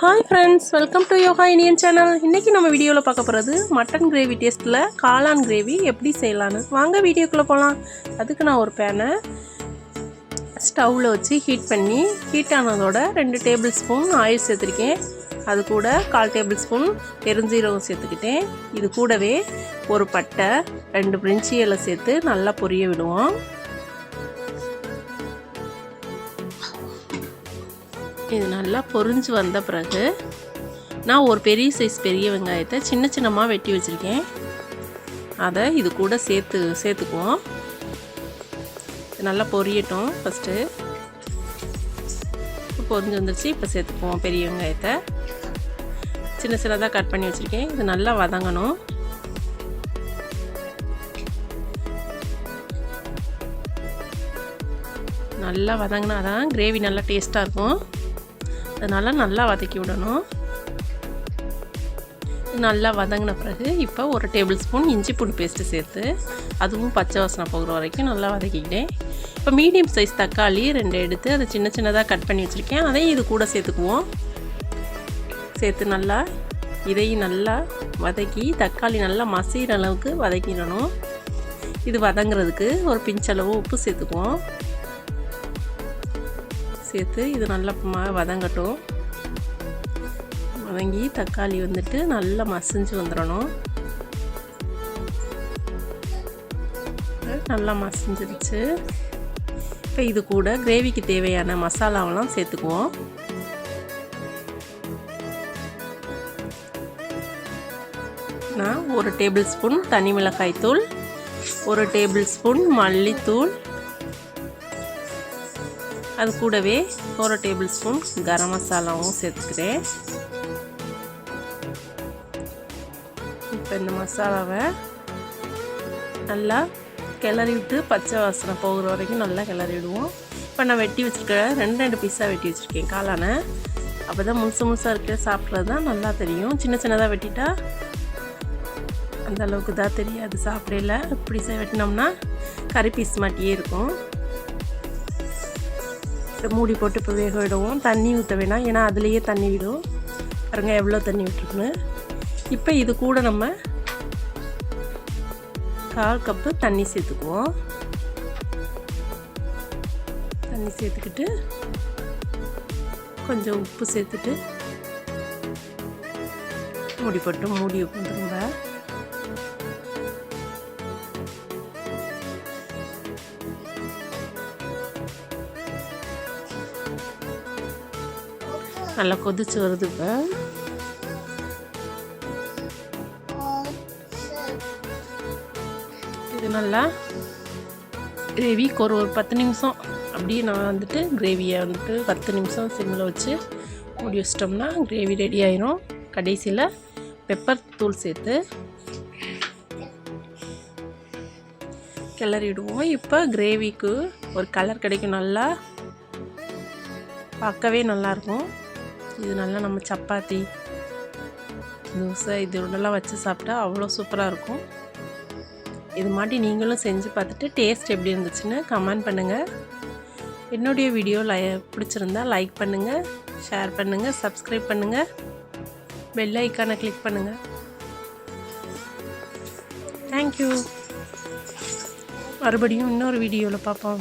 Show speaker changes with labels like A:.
A: Hi friends welcome to yoga Iniyan channel இன்றைக்கி நம்ம வீடியோவில் பார்க்க போகிறது மட்டன் கிரேவி டேஸ்ட்டில் காளான் கிரேவி எப்படி செய்யலான்னு வாங்க வீடியோக்குள்ளே போகலாம் அதுக்கு நான் ஒரு பேனை ஸ்டவ்வில் வச்சு ஹீட் பண்ணி ஹீட் ஆனதோட ரெண்டு டேபிள் ஸ்பூன் ஆயில் சேர்த்துருக்கேன். அது கூட கால் டேபிள் ஸ்பூன் பெருஞ்சீரகம் சேர்த்துக்கிட்டேன். இது கூடவே ஒரு பட்டை ரெண்டு பிரிஞ்சி இலை சேர்த்து நல்லா பொரிய விடுவோம். இது நல்லா பொரிஞ்சு வந்த பிறகு நான் ஒரு பெரிய சைஸ் பெரிய வெங்காயத்தை சின்ன சின்னமாக வெட்டி வச்சுருக்கேன். அதை இது கூட சேர்த்து சேர்த்துக்குவோம். இது நல்லா பொரியட்டும் ஃபஸ்ட்டு பொரிஞ்சு வந்துருச்சு இப்போ சேர்த்துக்குவோம் பெரிய வெங்காயத்தை. சின்ன சின்னதாக கட் பண்ணி வச்சுருக்கேன். இது நல்லா வதங்கணும். நல்லா வதங்கினா தான் கிரேவி நல்லா டேஸ்ட்டாக இருக்கும். அதனால் நல்லா வதக்கி விடணும். நல்லா வதங்கின பிறகு இப்போ ஒரு டேபிள் ஸ்பூன் இஞ்சி பூண்டு பேஸ்ட்டு சேர்த்து அதுவும் பச்சை வாசனை போகிற வரைக்கும் நல்லா வதக்கிக்கிட்டேன். இப்போ மீடியம் சைஸ் தக்காளி ரெண்டு எடுத்து அதை சின்ன சின்னதாக கட் பண்ணி வச்சுருக்கேன். அதையும் இது கூட சேர்த்துக்குவோம். சேர்த்து நல்லா இதையும் நல்லா வதக்கி தக்காளி நல்லா மசிகிற அளவுக்கு வதக்கிடணும். இது வதங்குறதுக்கு ஒரு பிஞ்சளவு உப்பு சேர்த்துக்குவோம். சேர்த்து இது நல்லா ம வதங்கட்டும். வதங்கி தக்காளி வந்துட்டு நல்லா மசிஞ்சு வந்துடணும் நல்லா மசிஞ்சிருச்சு. இப்போ இது கூட கிரேவிக்கு தேவையான மசாலாவெல்லாம் சேர்த்துக்குவோம். நான் ஒரு டேபிள் ஸ்பூன் தனி மிளகாய் தூள் ஒரு டேபிள் ஸ்பூன் மல்லித்தூள் அது கூடவே ஒரு டேபிள் ஸ்பூன் கரம் மசாலாவும் சேர்த்துக்கிறேன். இப்போ இந்த மசாலாவை நல்லா கிளறி விட்டு பச்சை வாசனை போகிற வரைக்கும் நல்லா கிளறி விடுவோம். இப்போ நான் வெட்டி வச்சுருக்கேன் ரெண்டு ரெண்டு பீஸாக வெட்டி வச்சுருக்கேன் காளானை. அப்போ தான் முழுசு முழுசாக இருக்கிற சாப்பிட்றது தான் நல்லா தெரியும். சின்ன சின்னதாக வெட்டிட்டா அந்த அளவுக்கு தான் தெரியாது சாப்பிடல இப்படி வெட்டினோம்னா கறி பீஸ் மாட்டியே இருக்கும். மூடி போட்டு இப்போ வேக விடுவோம். தண்ணி ஊற்ற வேணாம். ஏன்னா அதுலேயே தண்ணி விடும். பாருங்க எவ்வளோ தண்ணி விட்டுருக்குன்னு இப்போ இது கூட நம்ம கால் கப்பு தண்ணி சேர்த்துக்குவோம். தண்ணி சேர்த்துக்கிட்டு கொஞ்சம் உப்பு சேர்த்துட்டு மூடி போட்டு மூடி திரும்ப நல்லா கொதிச்சு வருது இப்போ. இது நல்லா கிரேவிக்கு ஒரு ஒரு பத்து நிமிஷம். அப்படியே நான் வந்துட்டு கிரேவியை வந்துட்டு பத்து நிமிஷம் சிம்மில் வச்சு மூடி வச்சிட்டோம்னா கிரேவி ரெடி ஆயிரும். கடைசியில் பெப்பர் தூள் சேர்த்து கிளறி விடுவோம். இப்போ கிரேவிக்கு ஒரு கலர் கிடைக்கும். நல்லா பார்க்கவே நல்லாயிருக்கும் இது நல்லா நம்ம சப்பாத்தி தோசை இதோடலாம் வச்சு சாப்பிட்டா அவ்வளோ சூப்பராக இருக்கும். இது மாதிரி நீங்களும் செஞ்சு பார்த்துட்டு டேஸ்ட் எப்படி இருந்துச்சுன்னு கமெண்ட் பண்ணுங்கள் என்னுடைய வீடியோ லை பிடிச்சிருந்தா லைக் பண்ணுங்கள் ஷேர் பண்ணுங்கள் சப்ஸ்கிரைப் பண்ணுங்கள் பெல் ஐக்கானை கிளிக் பண்ணுங்கள் தேங்க்யூ மறுபடியும் இன்னொரு வீடியோவில் பார்ப்போம்.